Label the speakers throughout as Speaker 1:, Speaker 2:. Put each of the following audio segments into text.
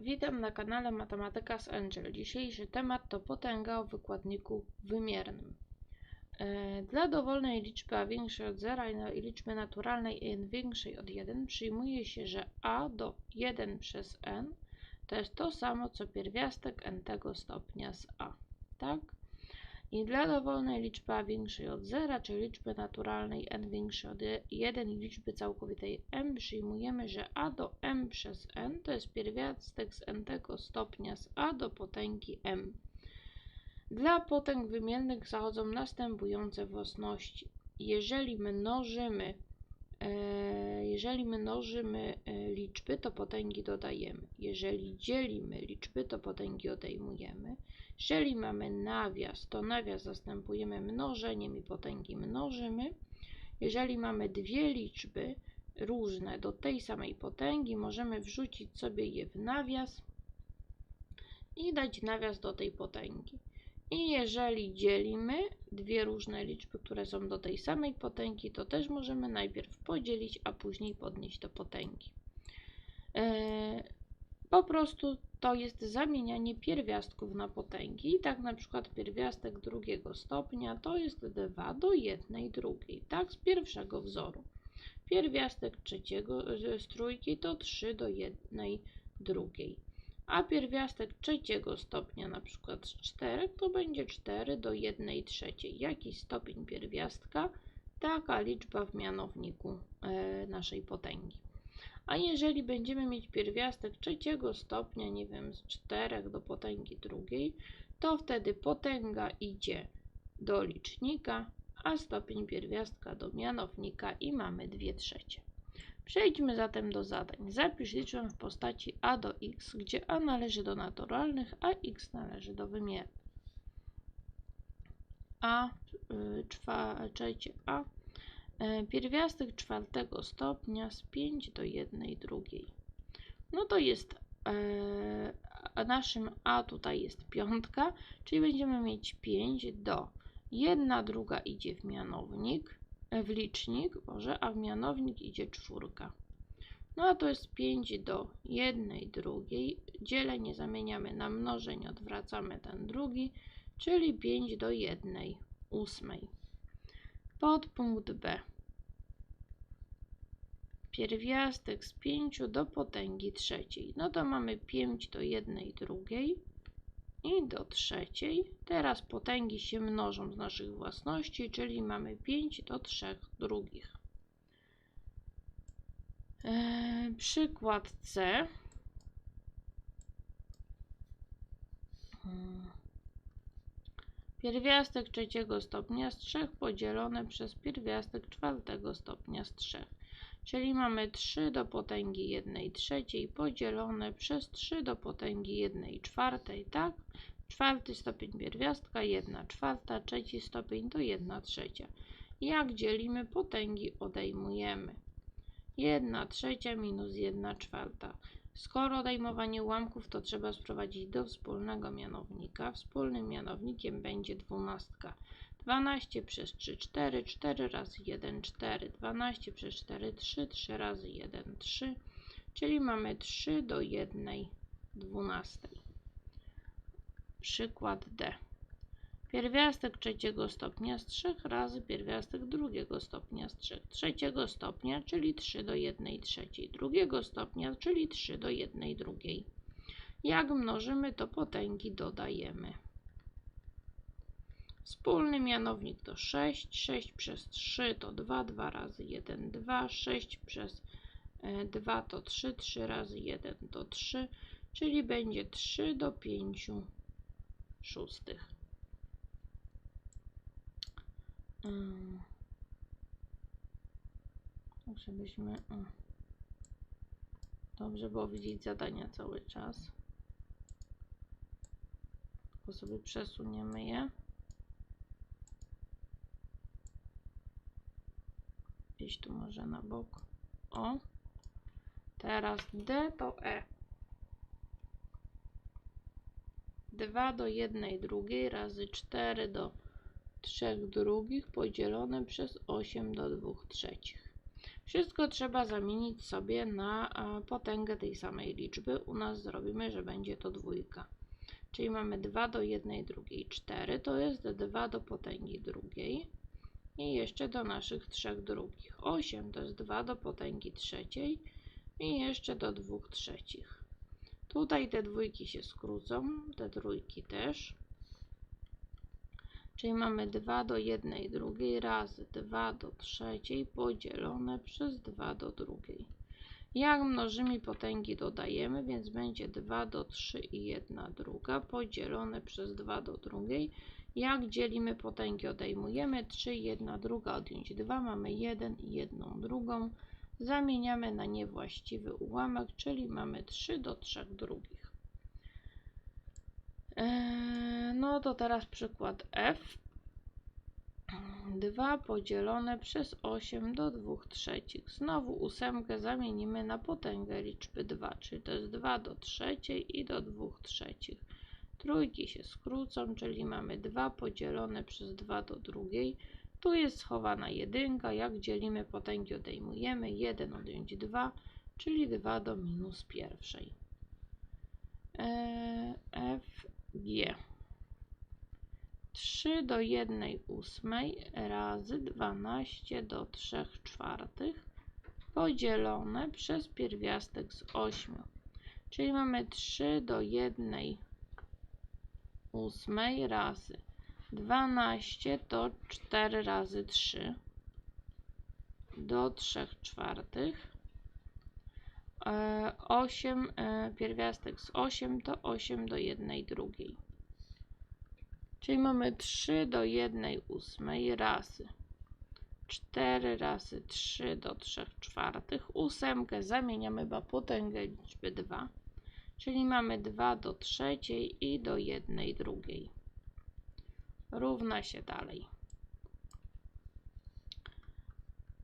Speaker 1: Witam na kanale Matematyka z Angel. Dzisiejszy temat to potęga o wykładniku wymiernym. E, Dla dowolnej liczby a większej od 0 i liczby naturalnej n większej od 1 przyjmuje się, że a do 1 przez n to jest to samo co pierwiastek n tego stopnia z a. Tak? I dla dowolnej liczby większej od 0, czyli liczby naturalnej n większej od 1 i liczby całkowitej m, przyjmujemy, że a do m przez n to jest pierwiastek z n tego stopnia z a do potęgi m. Dla potęg wymiennych zachodzą następujące własności. Jeżeli mnożymy, jeżeli mnożymy e, liczby, to potęgi dodajemy. Jeżeli dzielimy liczby, to potęgi odejmujemy. Jeżeli mamy nawias, to nawias zastępujemy mnożeniem i potęgi mnożymy. Jeżeli mamy dwie liczby różne do tej samej potęgi, możemy wrzucić sobie je w nawias i dać nawias do tej potęgi. I jeżeli dzielimy dwie różne liczby, które są do tej samej potęgi, to też możemy najpierw podzielić, a później podnieść do potęgi. Eee, po prostu to jest zamienianie pierwiastków na potęgi. Tak na przykład pierwiastek drugiego stopnia to jest 2 do 1 drugiej, tak, z pierwszego wzoru. Pierwiastek trzeciego z trójki to 3 do 1 drugiej. A pierwiastek trzeciego stopnia, na przykład z 4, to będzie 4 do 1 trzeciej. Jaki stopień pierwiastka? Taka liczba w mianowniku e, naszej potęgi. A jeżeli będziemy mieć pierwiastek trzeciego stopnia, nie wiem, z 4 do potęgi drugiej, to wtedy potęga idzie do licznika, a stopień pierwiastka do mianownika i mamy 2 trzecie. Przejdźmy zatem do zadań. Zapisz liczbę w postaci a do x, gdzie a należy do naturalnych, a x należy do wymiernych. a, y, czwa, trzecie a, E, pierwiastek czwartego stopnia z 5 do 1 drugiej. No to jest, e, naszym a tutaj jest piątka, czyli będziemy mieć 5 do 1 druga idzie w mianownik, w licznik, może, a w mianownik idzie czwórka. No a to jest 5 do 1 drugiej. Dzielenie zamieniamy na mnożeń, odwracamy ten drugi, czyli 5 do 1 ósmej. Podpunkt B. Pierwiastek z 5 do potęgi trzeciej. No to mamy 5 do 1 drugiej i do trzeciej. Teraz potęgi się mnożą z naszych własności, czyli mamy 5 do 3 drugich. Eee, przykład C. Pierwiastek trzeciego stopnia z 3 podzielone przez pierwiastek czwartego stopnia z 3. Czyli mamy 3 do potęgi 1 trzeciej podzielone przez 3 do potęgi 1 czwartej, tak? Czwarty stopień pierwiastka 1 czwarta, trzeci stopień to 1 trzecia. Jak dzielimy potęgi odejmujemy. 1 trzecia minus 1 czwarta. Skoro odejmowanie ułamków, to trzeba sprowadzić do wspólnego mianownika. Wspólnym mianownikiem będzie dwunastka. 12 przez 3, 4, 4 razy 1, 4, 12 przez 4, 3, 3 razy 1, 3, czyli mamy 3 do 1 12. Przykład D. Pierwiastek trzeciego stopnia z 3 razy pierwiastek drugiego stopnia z 3. Trzeciego stopnia, czyli 3 do 1 trzeciej. Drugiego stopnia, czyli 3 do 1 drugiej. Jak mnożymy, to potęgi dodajemy. Wspólny mianownik to 6, 6 przez 3 to 2, 2 razy 1, 2, 6 przez 2 e, to 3, 3 razy 1 to 3, czyli będzie 3 do 5 szóstych. Żebyśmy dobrze było widzieć zadania cały czas. Tylko sobie przesuniemy je. gdzieś tu może na bok. O. Teraz D to E. 2 do 1 drugiej razy 4 do 3 drugich podzielone przez 8 do 2 trzecich. Wszystko trzeba zamienić sobie na e, potęgę tej samej liczby. U nas zrobimy, że będzie to dwójka. Czyli mamy 2 do 1 drugiej 4, to jest 2 do potęgi drugiej. I jeszcze do naszych trzech drugich. 8 to jest 2 do potęgi trzeciej i jeszcze do dwóch trzecich. Tutaj te dwójki się skrócą, te trójki też. Czyli mamy 2 do 1 drugiej razy 2 do trzeciej podzielone przez 2 do drugiej. Jak mnożymy potęgi dodajemy, więc będzie 2 do 3 i 1 druga podzielone przez 2 do drugiej. Jak dzielimy potęgi odejmujemy 3 i 1 druga odjąć 2 mamy 1 i 1 drugą. Zamieniamy na niewłaściwy ułamek, czyli mamy 3 do 3 drugich. Eee, no to teraz przykład F. 2 podzielone przez 8 do 2 trzecich. Znowu ósemkę zamienimy na potęgę liczby 2, czyli to jest 2 do trzeciej i do 2 trzecich. Trójki się skrócą, czyli mamy 2 podzielone przez 2 do drugiej. Tu jest schowana jedynka. Jak dzielimy potęgi odejmujemy 1 odjąć 2, czyli 2 do minus pierwszej. Eee, F, G. 3 do 1 ósmej razy 12 do 3 czwartych podzielone przez pierwiastek z 8. Czyli mamy 3 do 1 ósmej razy 12 to 4 razy 3 do 3 czwartych. 8 e, pierwiastek z 8 to 8 do 1 drugiej. Czyli mamy 3 do 1 ósmej razy 4 razy 3 do 3 czwartych. Ósemkę zamieniamy w potęgę liczby 2. Czyli mamy 2 do trzeciej i do 1 drugiej. Równa się dalej.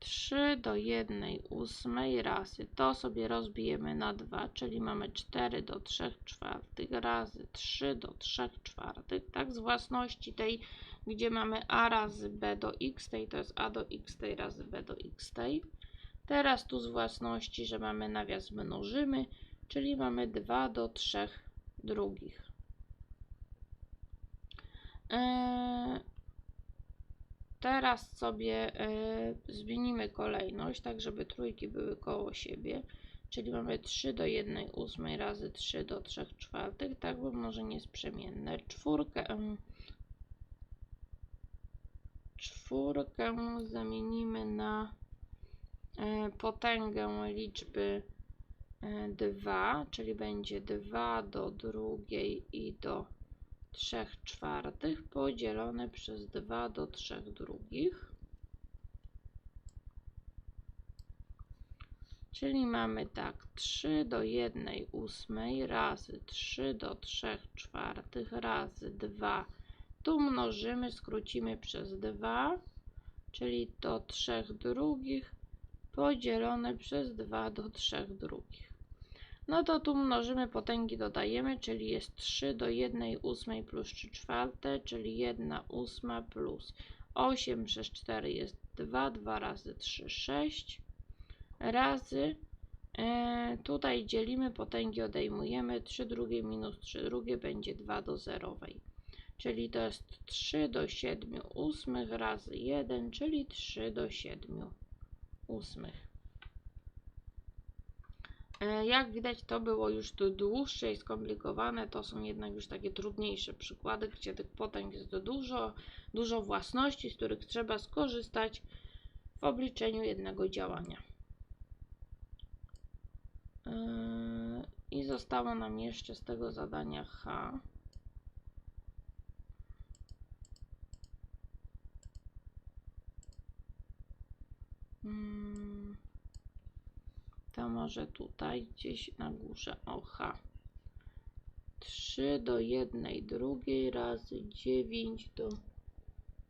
Speaker 1: 3 do 1 ósmej razy. To sobie rozbijemy na 2, czyli mamy 4 do 3 czwartych razy 3 do 3 czwartych. Tak, z własności tej, gdzie mamy a razy b do x tej, to jest a do x tej razy b do x tej. Teraz tu z własności, że mamy nawias mnożymy, czyli mamy 2 do 3 drugich. Eee, Teraz sobie y, zmienimy kolejność, tak żeby trójki były koło siebie. Czyli mamy 3 do 1 ósmej razy 3 do 3 czwartych, tak bo mnożenie jest przemienne. Czwórkę, czwórkę zamienimy na y, potęgę liczby 2, czyli będzie 2 do drugiej i do 3 czwartych podzielone przez 2 do 3 drugich. Czyli mamy tak 3 do 1 ósmej razy 3 do 3 czwartych razy 2. Tu mnożymy, skrócimy przez 2, czyli do 3 drugich podzielone przez 2 do 3 drugich. No to tu mnożymy potęgi, dodajemy, czyli jest 3 do 1 ósmej plus 3 czwarte, czyli 1 ósma plus 8 przez 4 jest 2, 2 razy 3, 6 razy e, tutaj dzielimy potęgi, odejmujemy 3 drugie minus 3 drugie będzie 2 do zerowej. Czyli to jest 3 do 7 ósmych razy 1, czyli 3 do 7 ósmych. E, jak widać, to było już to dłuższe i skomplikowane. To są jednak już takie trudniejsze przykłady, gdzie tych potęg jest dużo, dużo własności, z których trzeba skorzystać w obliczeniu jednego działania. E, I zostało nam jeszcze z tego zadania H. Hmm to może tutaj gdzieś na górze ocha. 3 do 1 drugiej razy 9 do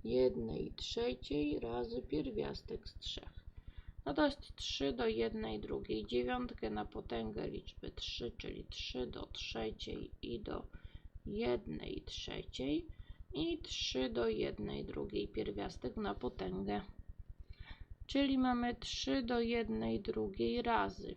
Speaker 1: 1 trzeciej razy pierwiastek z 3. No to jest 3 do 1 drugiej. Dziewiątkę na potęgę liczby 3, czyli 3 do trzeciej i do 1 trzeciej i 3 do 1 drugiej pierwiastek na potęgę czyli mamy 3 do 1 drugiej razy.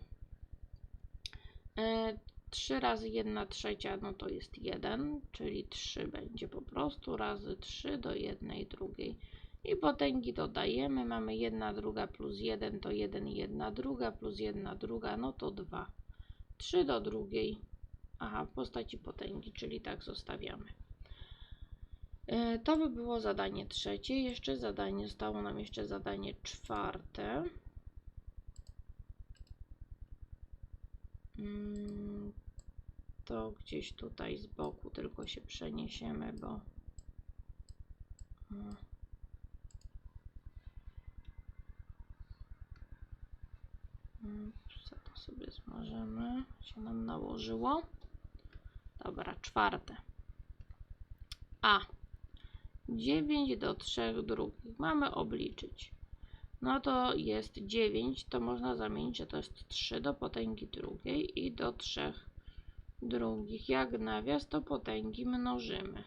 Speaker 1: E, 3 razy 1 trzecia, no to jest 1, czyli 3 będzie po prostu razy 3 do 1 drugiej. I potęgi dodajemy, mamy 1 druga plus 1 to 1 1 druga plus 1 druga, no to 2. 3 do drugiej, aha, w postaci potęgi, czyli tak zostawiamy. E, To by było zadanie trzecie. Jeszcze zadanie, zostało nam jeszcze zadanie czwarte. Mm, To gdzieś tutaj z boku tylko się przeniesiemy, bo. Mm. Co to sobie zmarzemy? Się nam nałożyło. Dobra, czwarte. A. 9 do 3 drugich. Mamy obliczyć. No to jest 9, to można zamienić, że to jest 3 do potęgi drugiej i do 3 drugich. Jak nawias, to potęgi mnożymy.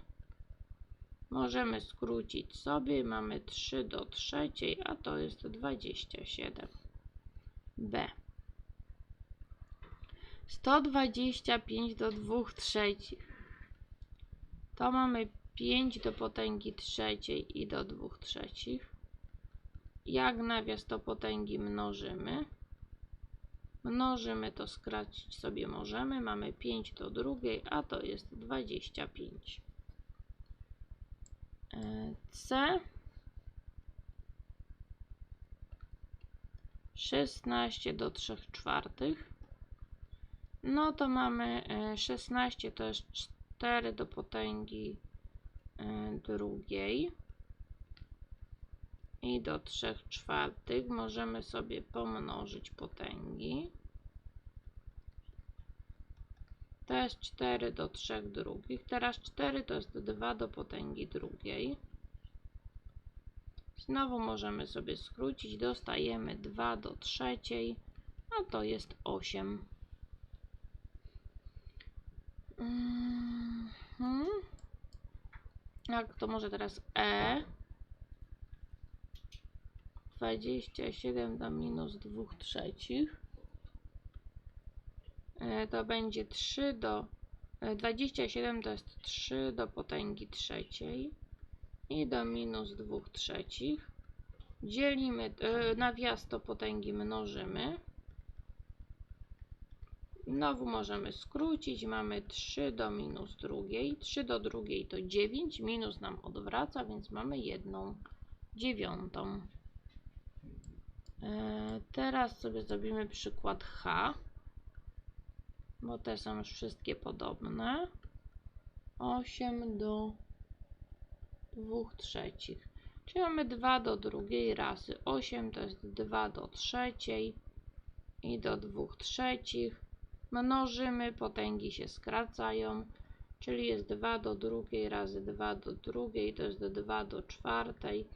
Speaker 1: Możemy skrócić sobie, mamy 3 do trzeciej, a to jest 27. B. 125 do 2 trzecich. To mamy 5 do potęgi trzeciej i do 2 trzecich. Jak nawias to potęgi mnożymy. Mnożymy to skracić sobie możemy. Mamy 5 do drugiej, a to jest 25. E, C 16 do 3 czwartych. No to mamy e, 16 to jest 4 do potęgi e, drugiej i do 3 czwartych możemy sobie pomnożyć potęgi. To jest 4 do 3 drugich. Teraz 4 to jest 2 do potęgi drugiej. Znowu możemy sobie skrócić. Dostajemy 2 do trzeciej, a to jest 8. Mhm. Jak to może teraz E? 27 do minus 2 trzecich. E, To będzie 3 do... e, 27 to jest 3 do potęgi trzeciej i do minus 2 trzecich. Dzielimy, e, nawias to potęgi mnożymy. Znowu możemy skrócić. Mamy 3 do minus drugiej. 3 do drugiej to 9. Minus nam odwraca, więc mamy jedną dziewiątą. E, Teraz sobie zrobimy przykład H, bo te są już wszystkie podobne. 8 do 2 trzecich. Czyli mamy 2 do drugiej razy 8 to jest 2 do trzeciej i do 2 trzecich. Mnożymy, potęgi się skracają, czyli jest 2 do drugiej razy 2 do drugiej to jest 2 do czwartej.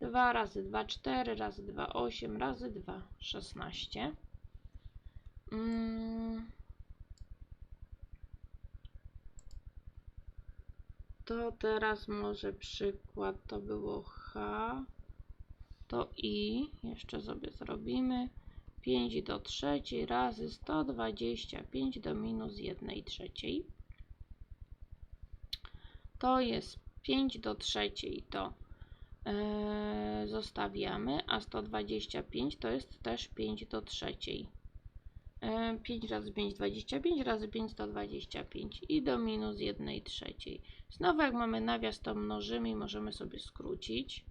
Speaker 1: 2 razy 2 4 razy 2 8 razy 2 16. Mm. To teraz może przykład to było H, to I, jeszcze sobie zrobimy. 5 do trzeciej razy 125 do minus 1 trzeciej. To jest 5 do trzeciej, to e, zostawiamy, a 125 to jest też 5 do trzeciej. E, 5 razy 5 25 razy 5 125 i do minus 1 trzeciej. Znowu jak mamy nawias to mnożymy i możemy sobie skrócić.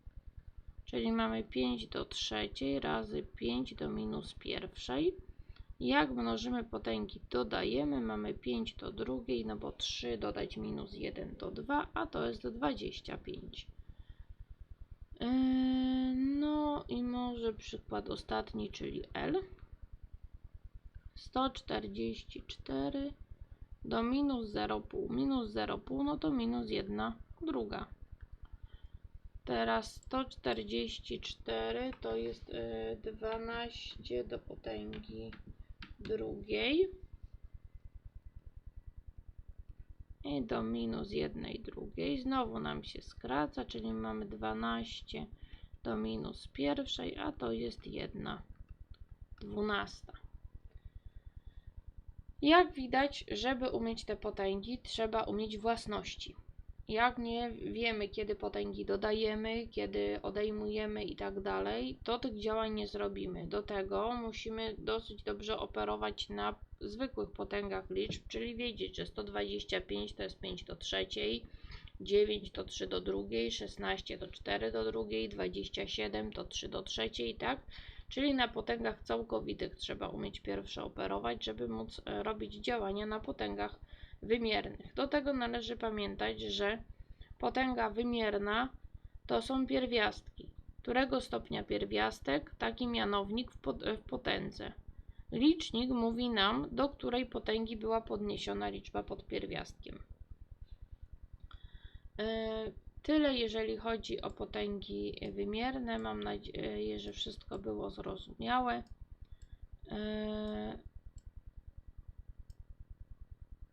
Speaker 1: Czyli mamy 5 do trzeciej razy 5 do minus pierwszej. Jak mnożymy potęgi dodajemy, mamy 5 do drugiej, no bo 3 dodać minus 1 to 2, a to jest 25. Yy, no i może przykład ostatni, czyli L. 144 do minus 0,5. Minus 0,5 no to minus 1 druga. Teraz 144 to jest y, 12 do potęgi drugiej i do minus jednej drugiej. Znowu nam się skraca, czyli mamy 12 do minus pierwszej, a to jest jedna dwunasta. Jak widać, żeby umieć te potęgi, trzeba umieć własności. Jak nie wiemy, kiedy potęgi dodajemy, kiedy odejmujemy i tak dalej, to tych działań nie zrobimy. Do tego musimy dosyć dobrze operować na zwykłych potęgach liczb, czyli wiedzieć, że 125 to jest 5 do trzeciej, 9 to 3 do drugiej, 16 to 4 do drugiej, 27 to 3 do trzeciej, tak? Czyli na potęgach całkowitych trzeba umieć pierwsze operować, żeby móc e, robić działania na potęgach wymiernych. Do tego należy pamiętać, że potęga wymierna to są pierwiastki. Którego stopnia pierwiastek, taki mianownik w, pot w potędze. Licznik mówi nam, do której potęgi była podniesiona liczba pod pierwiastkiem. E, Tyle jeżeli chodzi o potęgi wymierne. Mam nadzieję, że wszystko było zrozumiałe.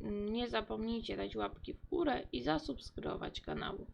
Speaker 1: Nie zapomnijcie dać łapki w górę i zasubskrybować kanału.